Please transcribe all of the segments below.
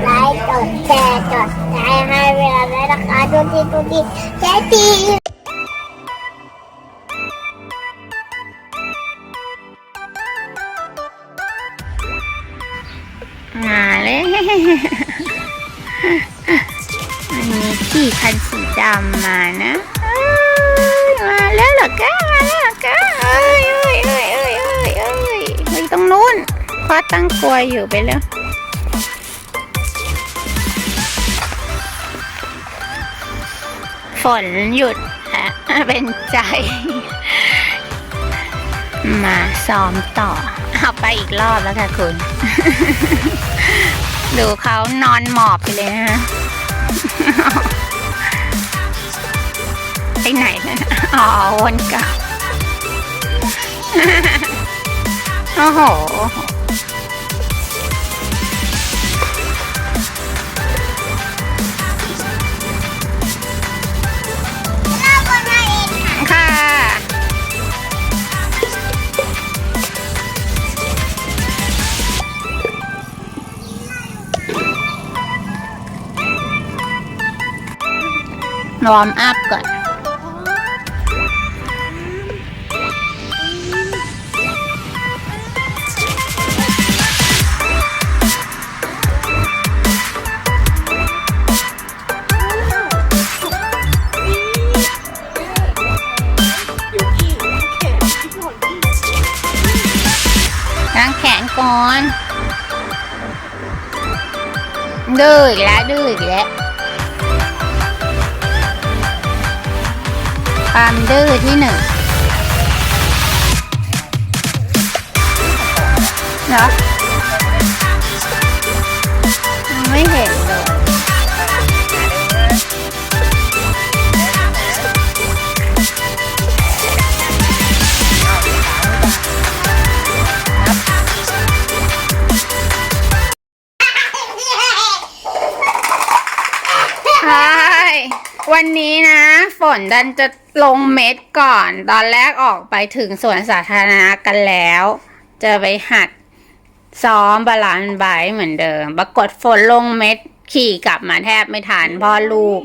ไลค์กดแชร์กดไลค์ให้เวลาด้วยนะคะดูดีดูดีใจดีมาเลยมันมีขี่คันสีดำมานะมาแล้วเหรอก้ามาแล้วเหรอก้าเอ้ยเอ้ยเอ้ยเอ้ยเอ้ยเอ้ยเฮ้ยตรงนู้นพอตั้งกลัวอยู่ไปแล้ว ฝนหยุดแล้วเป็นใจ มาซ้อมต่อ เอาไปอีกรอบแล้วค่ะคุณ ดูเขานอนหมอบไปเลยนะ ไปไหนนะอ๋อวนกลับโอ้โห วอร์มอัพก่อน ล้างแขนก่อนดื้ออีกแล้วดื้ออีกแล้ว ความดื้อที่หนึ่งเหรอไม่เห็นเลยใช่วันนี้ นะฝนดันจะลงเม็ดก่อน ตอนแรกออกไปถึงสวนสาธารณะกันแล้ว จะไปหัดซ้อมบาลานซ์ไบเหมือนเดิม ปรากฏฝนลงเม็ดขี่กลับมาแทบไม่ทันพ่อลูก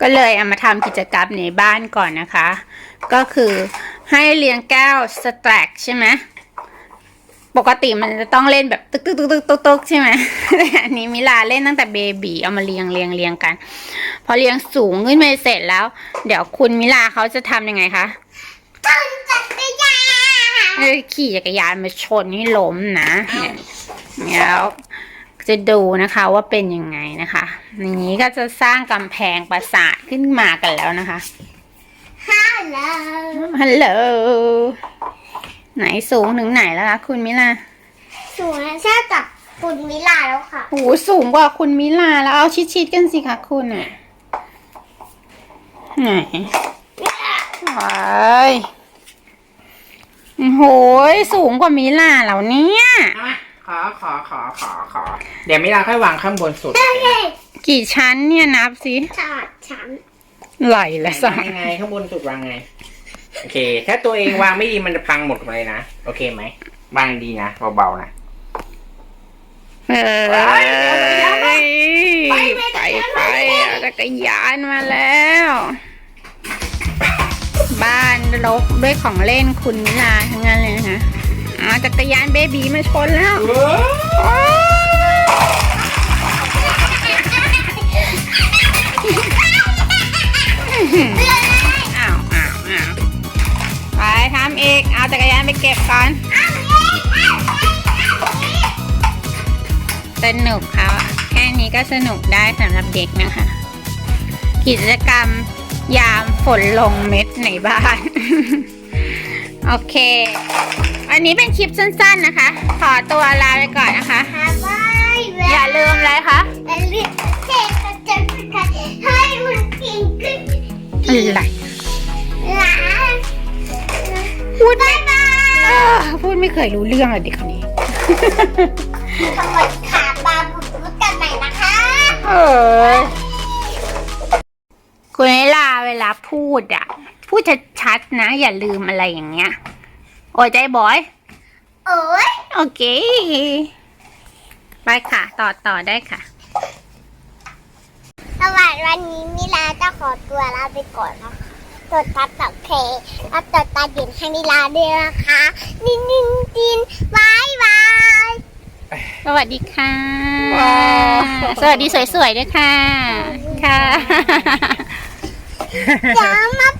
ก็เลยเอามาทำกิจกรรมในบ้านก่อนนะคะ ก็คือให้เลี้ยงแก้วสแต็กใช่ไหมปกติมันจะต้องเล่นแบบตึกตึกตึกตึกตึกตึกใช่ไหมอันนี้มิลาเล่นตั้งแต่เบบีเอามาเรียงเรียงเรียงกัน อเรียงสูงขึ้นไปเสร็จแล้ว เดี๋ยวคุณมิลาเขาจะทำยังไงคะต้นจักรยานเอ้ยขี่จักรยานมาชนให้ล้มนะเนี่ยแล้วจะดูนะคะว่าเป็นยังไงนะคะอย่างนี้ก็จะสร้างกำแพงปราสาทขึ้นมากันแล้วนะคะฮัลโหลฮัลโหลไหนสูงถึงไหนแล้วคะคุณมิลาสูงแค่กับคุณมิลาแล้วค่ะโหสูงกว่าคุณมิลาแล้วเอาชิดๆกันสิคะคุณอะ ไหนว้ายโอ้โหสูงกว่ามิลาแล้วเนี่ยเอามาขอขอขอขอขอ เดี๋ยวมิลาค่อยวางข้างบนสุดกี่ชั้นเนี่ยนับสิชาดฉันไหลละสองยังไงข้างบนสุดวางไง โอเค ถ้าตัวเองวางไม่ดีมันจะพังหมดเลยนะ โอเคไหมวางดีนะเบาๆนะ เออ ไปไปไปไปไปเอาจักรยานมาแล้ว บ้านรกด้วยของเล่นคุณมิลาทั้งนั้นเลยนะคะเอาจักรยานเบบีมาชนแล้วอ้าวอ้าวอ้าวไปทำอีก เอาจักรยานไปเก็บก่อนสนุกค่ะ แค่นี้ก็สนุกได้สำหรับเด็กนะคะ กิจกรรมยามฝนลงเม็ดในบ้าน โอเควันนี้เป็นคลิปสั้นๆนะคะ ขอตัวลาไปก่อนนะคะฮาวายเวอย่าลืมอะไรคะอย่าลืมเทกระจกให้มันกินขึ้นอะไรหลานพูดไม่มาพูดไม่เคยรู้เรื่องเลยเด็กคนนี้ขบวนขา เออคุณเวลาเวลาพูดอะ พูดชัดๆนะ อย่าลืมอะไรอย่างเงี้ย โอ้ยใจบอยโอ้ยโอเค ไปค่ะ ต่อต่อได้ค่ะ สวัสดีวันนี้มิลาจะขอตัวลาไปก่อนนะคะตดตาตับเพแล้วตดตาดินให้มิลาด้วยนะคะ นินนินดินบายบาย สวัสดีค่ะว้าวสวัสดีสวยๆด้วยค่ะ ค่ะอย่ามาป